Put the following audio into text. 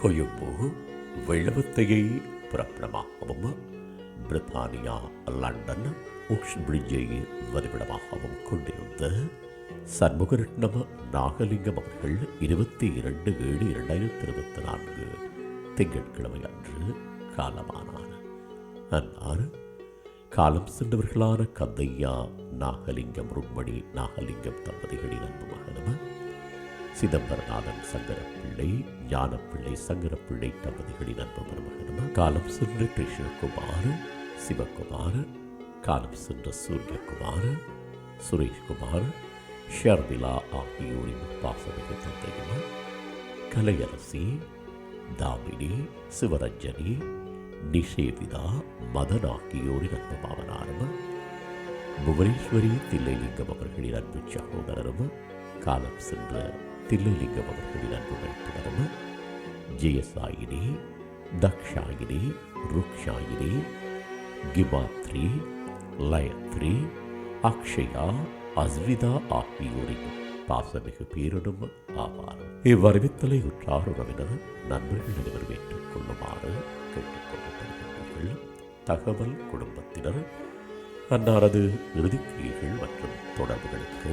கொழும்பு வெள்ளவத்தையை பிறப்பிடமாகவும் பிரித்தானியா London உக்ஸ் பிரிட்ஜை வதிவிடமாகவும் கொண்டிருந்த சண்முகரட்னம் நாகலிங்கம் அவர்கள் இருபத்தி இரண்டு ஏழு இரண்டாயிரத்தி இருபத்தி நான்கு திங்கட்கிழமை அன்று காலமானார். அன்னார் காலம் சென்றவர்களான கந்தையா நாகலிங்கம் ருக்மணி நாகலிங்கம் தம்பதிகளின் அன்பு மகனும் சிதம்பரநாதன் சங்கரப்பிள்ளை ஞானப்பிள்ளை சங்கரப்பிள்ளை தம்பதிகளின் அன்பு மருமகனும்? காலம் சென்ற கிருஷ்ணகுமார் சிவகுமார் காலம் சென்ற சூரியகுமார் சுரேஷ்குமார் ஷர்மிளா ஆகியோரின் பாசமிகு தந்தையும்? கலையரசி தாமினி சிவரஞ்சனி நிஷேவிதா மதன் ஆகியோரின் அன்பு மாமனாரும்? புவனேஸ்வரி தில்லைலிங்கம் அவர்களின் அன்பு சகோதரரும்? காலம் சென்ற தில்லைலிங்கம் அவர்களின் அன்பு மைத்துனரும் ஜெயசாயினி தக்ஷாயினி ருக்ஷாயினி கிபாத்ரி லயத்ரி அக்ஷயா அஸ்விதா ஆகியோரின் பாசமிகு பேரிடும் ஆவார். இவ்வறிவித்தலை உற்றார் உறவினர் நண்பர்கள் அனைவரும் ஏற்றுக்கொள்ளுமாறு கேட்டுக்கொள்ளப்படுகின்றீர்கள். தகவல் குடும்பத்தினர் அன்னாரது இறுதிக்கிரியைகள் மற்றும் தொடர்புகளுக்கு